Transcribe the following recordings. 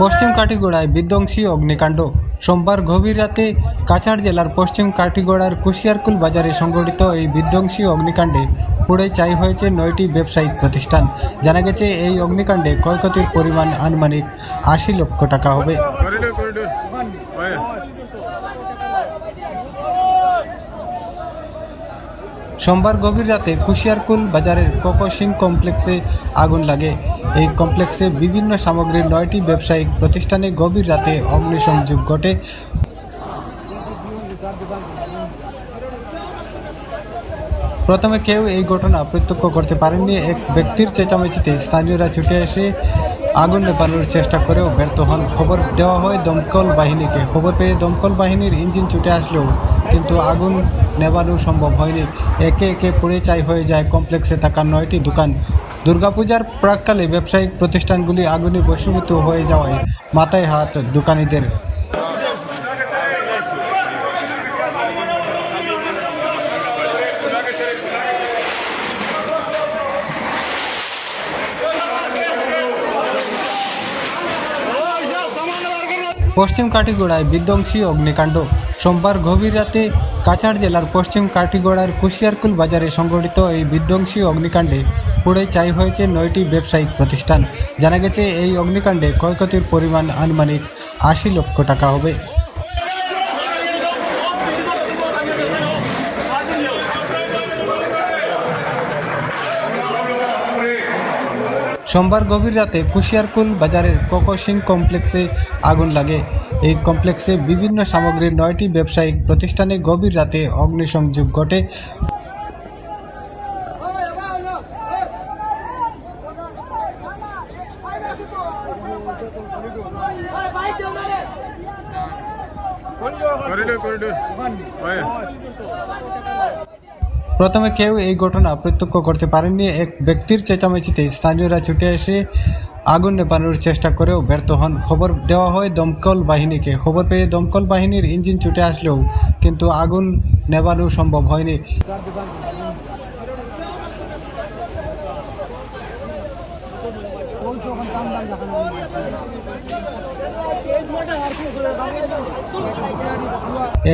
পশ্চিম কাটিগোড়ায় বিধ্বংসী অগ্নিকাণ্ড। সোমবার গভীর রাতে কাছাড় জেলার পশ্চিম কাটিগোড়ার কুশিয়ারকুল বাজারে সংঘটিত এই বিধ্বংসী অগ্নিকাণ্ডে পুড়ে চাই হয়েছে নয়টি ব্যবসায়িক প্রতিষ্ঠান। জানা গেছে, এই অগ্নিকাণ্ডে ক্ষয়ক্ষতির পরিমাণ আনুমানিক আশি লক্ষ টাকা হবে। সোমবার গভীর রাতে কুশিয়ারকুল বাজারের কোকো সিং কমপ্লেক্সে আগুন লাগে। এই কমপ্লেক্সে বিভিন্ন সামগ্রীর নয়টি ব্যবসায়িক প্রতিষ্ঠানে গভীর রাতে অগ্নিসংযোগ ঘটে। প্রথমে কেউ এই ঘটনা প্রত্যক্ষ করতে পারেননি। এক ব্যক্তির চেঁচামেচিতে স্থানীয়রা ছুটে এসে আগুন নেপানোর চেষ্টা করেও ব্যর্থ হন। খবর দেওয়া হয়, দমকল বাহিনীকে। খবর পেয়ে দমকল বাহিনীর ইঞ্জিন ছুটে আসলেও কিন্তু আগুন নেবানো সম্ভব হয়নি। একে একে পুড়ে চাই হয়ে যায় কমপ্লেক্সে থাকা নয়টি দোকান। দুর্গাপূজার প্রাককালে ব্যবসায়িক প্রতিষ্ঠানগুলি আগুনে বসীভূত হয়ে যাওয়ায় মাথায় হাত দোকানিদের। পশ্চিম কাটিগোড়ায় বিধ্বংসী অগ্নিকাণ্ড। সোমবার গভীর রাতে কাছাড় জেলার পশ্চিম কাটিগোড়ার কুশিয়ারকুল বাজারে সংঘটিত এই বিধ্বংসী অগ্নিকাণ্ডে পুড়ে চাই হয়েছে নয়টি ব্যবসায়িক প্রতিষ্ঠান। জানা গেছে, এই অগ্নিকাণ্ডে ক্ষয়ক্ষতির পরিমাণ আনুমানিক আশি লক্ষ টাকা হবে। সোমবার গভীর রাতে কুশিয়ারকুল বাজারের কোকো সিং কমপ্লেক্সে আগুন লাগে। এই কমপ্লেক্সে বিভিন্ন সামগ্রীর নয়টি ব্যবসায়িক প্রতিষ্ঠানে গভীর রাতে অগ্নিসংযোগ ঘটে। Corridor corridor. প্রথমে কেউ এই ঘটনা প্রত্যক্ষ করতে পারেননি। এক ব্যক্তির চেঁচামেচিতে স্থানীয়রা ছুটে এসে আগুন নেপানোর চেষ্টা করেও ব্যর্থ হন। খবর দেওয়া হয়, দমকল বাহিনীকে। খবর পেয়ে দমকল বাহিনীর ইঞ্জিন ছুটে আসলেও কিন্তু আগুন নেবানো সম্ভব হয়নি।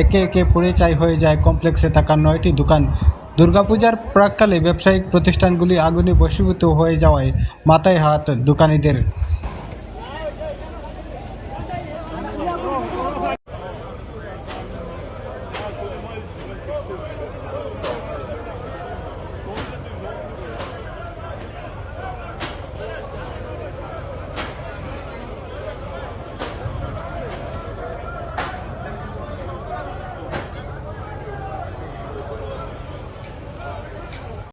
একে একে পুড়ে চাই হয়ে যায় কমপ্লেক্সে থাকা নয়টি দোকান। দুর্গাপূজার প্রাককালে ব্যবসায়িক প্রতিষ্ঠানগুলি আগুনে বশীভূত হয়ে যাওয়ায় মাথায় হাত দোকানিদের।